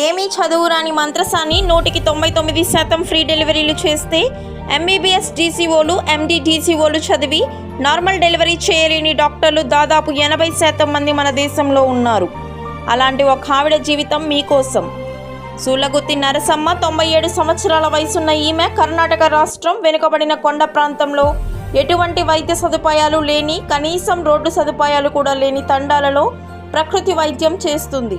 ఏమీ చదువురాని మంత్రసాని నూటికి తొంభై తొమ్మిది శాతం ఫ్రీ డెలివరీలు చేస్తే ఎంబీబీఎస్ డీసీఓలు ఎండి డీసీఓలు చదివి నార్మల్ డెలివరీ చేయలేని డాక్టర్లు దాదాపు ఎనభై శాతం మంది మన దేశంలో ఉన్నారు. అలాంటి ఒక ఆవిడ జీవితం మీకోసం. సూలగుత్తి నరసమ్మ తొంభై ఏడు సంవత్సరాల వయసున్న ఈమె కర్ణాటక రాష్ట్రం వెనుకబడిన కొండ ప్రాంతంలో ఎటువంటి వైద్య సదుపాయాలు లేని కనీసం రోడ్డు సదుపాయాలు కూడా లేని తండాలలో ప్రకృతి వైద్యం చేస్తుంది.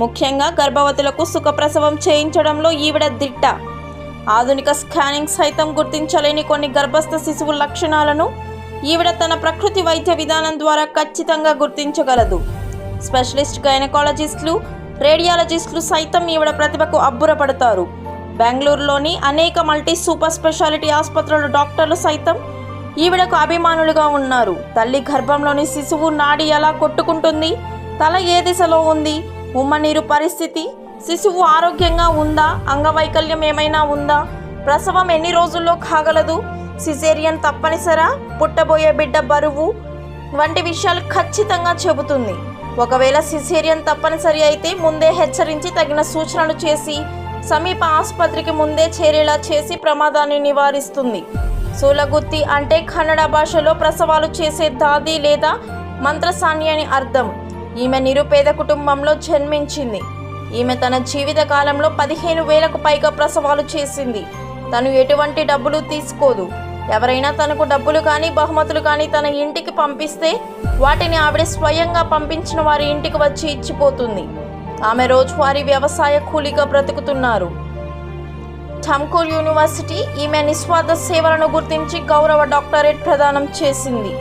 ముఖ్యంగా గర్భవతులకు సుఖప్రసవం చేయించడంలో ఈవిడ దిట్ట. ఆధునిక స్కానింగ్ సైతం గుర్తించలేని కొన్ని గర్భస్థ శిశువు లక్షణాలను ఈవిడ తన ప్రకృతి వైద్య విధానం ద్వారా ఖచ్చితంగా గుర్తించగలదు. స్పెషలిస్ట్ గైనకాలజిస్టులు రేడియాలజిస్టులు సైతం ఈవిడ ప్రతిభకు అబ్బురపడతారు. బెంగళూరులోని అనేక మల్టీ సూపర్ స్పెషాలిటీ ఆసుపత్రుల డాక్టర్లు సైతం ఈవిడకు అభిమానులుగా ఉన్నారు. తల్లి గర్భంలోని శిశువు నాడి ఎలా కొట్టుకుంటుంది తల ఏ దిశలో ఉంది ఉమ్మనీరు పరిస్థితి శిశువు ఆరోగ్యంగా ఉందా అంగవైకల్యం ఏమైనా ఉందా? ప్రసవం ఎన్ని రోజుల్లో కాగలదు? సిజేరియన్ తప్పనిసరా? పుట్టబోయే బిడ్డ బరువు? వంటి విషయాలు ఖచ్చితంగా చెబుతుంది. ఒకవేళ సిసేరియన్ తప్పనిసరి అయితే ముందే హెచ్చరించి తగిన సూచనలు చేసి సమీప ఆసుపత్రికి ముందే చేరేలా చేసి ప్రమాదాన్ని నివారిస్తుంది. సూలగుత్తి అంటే కన్నడ భాషలో ప్రసవాలు చేసే దాది లేదా మంత్రసాని అని అర్థం. ఈమె నిరుపేద కుటుంబంలో జన్మించింది. ఈమె తన జీవిత కాలంలో పదిహేను వేలకు పైగా ప్రసవాలు చేసింది. తను ఎటువంటి డబ్బులు తీసుకోదు. ఎవరైనా తనకు డబ్బులు కానీ బహుమతులు కానీ తన ఇంటికి పంపిస్తే వాటిని ఆవిడ స్వయంగా పంపించిన వారి ఇంటికి వచ్చి ఇచ్చిపోతుంది. ఆమె రోజువారీ వ్యవసాయ కూలీగా బ్రతుకుతున్నారు. ఠమ్కూర్ యూనివర్సిటీ ఈమె నిస్వార్థ సేవలను గుర్తించి గౌరవ డాక్టరేట్ ప్రదానం చేసింది.